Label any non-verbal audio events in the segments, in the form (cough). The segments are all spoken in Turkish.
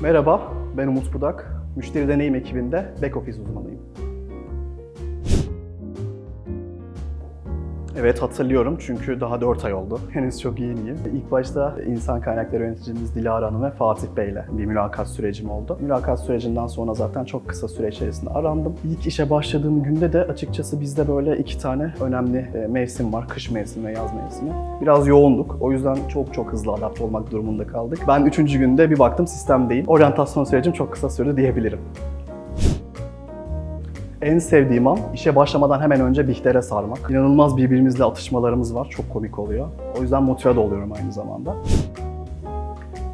Merhaba, ben Umut Budak. Müşteri deneyim ekibinde back office uzmanıyım. Evet hatırlıyorum çünkü daha 4 ay oldu. (laughs) Henüz çok yeniyim. İlk başta insan kaynakları yöneticimiz Dilara Hanım ve Fatih Bey ile bir mülakat sürecim oldu. Mülakat sürecinden sonra zaten çok kısa süre içerisinde arandım. İlk işe başladığım günde de açıkçası bizde böyle iki tane önemli e, mevsim var. Kış mevsimi ve yaz mevsimi. Biraz yoğunduk. O yüzden çok çok hızlı adapte olmak durumunda kaldık. Ben üçüncü günde bir baktım sistem değil. Oryantasyon sürecim çok kısa sürdü diyebilirim. En sevdiğim an işe başlamadan hemen önce Bihter'e sarmak. İnanılmaz birbirimizle atışmalarımız var. Çok komik oluyor. O yüzden motive de oluyorum aynı zamanda.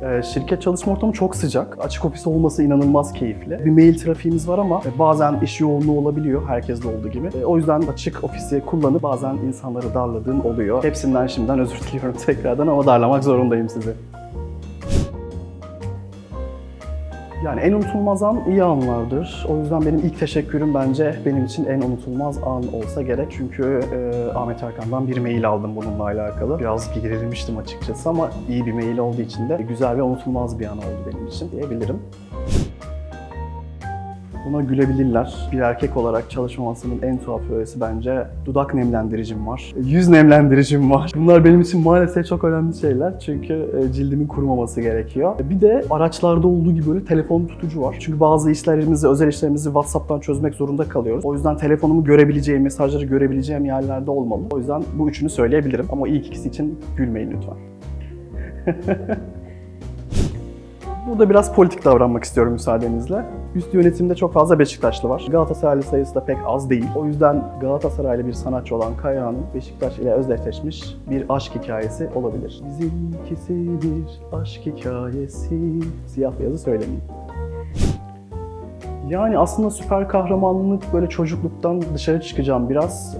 Ee, şirket çalışma ortamı çok sıcak. Açık ofis olması inanılmaz keyifli. Bir mail trafiğimiz var ama bazen iş yoğunluğu olabiliyor. Herkeste olduğu gibi. E, O yüzden açık ofisi kullanıp bazen insanları darladığım oluyor. Hepsinden şimdiden özür diliyorum (laughs) tekrardan ama darlamak zorundayım sizi. Yani en unutulmaz an iyi anlardır. O yüzden benim ilk teşekkürüm bence benim için en unutulmaz an olsa gerek. Çünkü e, Ahmet Erkan'dan bir mail aldım bununla alakalı. Biraz gerilmiştim açıkçası ama iyi bir mail olduğu için de güzel ve unutulmaz bir an oldu benim için diyebilirim. Buna gülebilirler. Bir erkek olarak çalışmamasının en tuhaf öğesi bence dudak nemlendiricim var. Yüz nemlendiricim var. Bunlar benim için maalesef çok önemli şeyler. Çünkü e, cildimin kurumaması gerekiyor. Bir de araçlarda olduğu gibi böyle telefon tutucu var. Çünkü bazı işlerimizi, özel işlerimizi WhatsApp'tan çözmek zorunda kalıyoruz. O yüzden telefonumu görebileceğim, mesajları görebileceğim yerlerde olmalı. O yüzden bu üçünü söyleyebilirim. Ama ilk ikisi için gülmeyin lütfen. (laughs) Burada biraz politik davranmak istiyorum müsaadenizle. Üst yönetimde çok fazla Beşiktaşlı var. Galatasaraylı sayısı da pek az değil. O yüzden Galatasaraylı bir sanatçı olan Kaya'nın Beşiktaş ile özdeşleşmiş bir aşk hikayesi olabilir. Bizimkisi bir aşk hikayesi. Siyah beyazı söylemeyeyim. Yani aslında süper kahramanlık böyle çocukluktan dışarı çıkacağım biraz.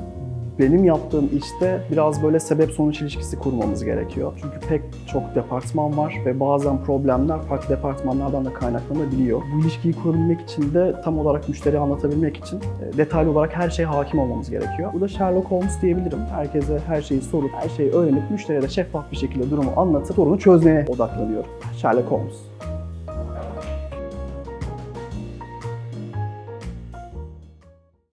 Benim yaptığım işte biraz böyle sebep sonuç ilişkisi kurmamız gerekiyor. Çünkü pek çok departman var ve bazen problemler farklı departmanlardan da kaynaklanabiliyor. Bu ilişkiyi kurabilmek için de tam olarak müşteriye anlatabilmek için e, detaylı olarak her şeye hakim olmamız gerekiyor. Bu da Sherlock Holmes diyebilirim. Herkese her şeyi sorup, her şeyi öğrenip müşteriye de şeffaf bir şekilde durumu anlatıp sorunu çözmeye odaklanıyorum. Sherlock Holmes.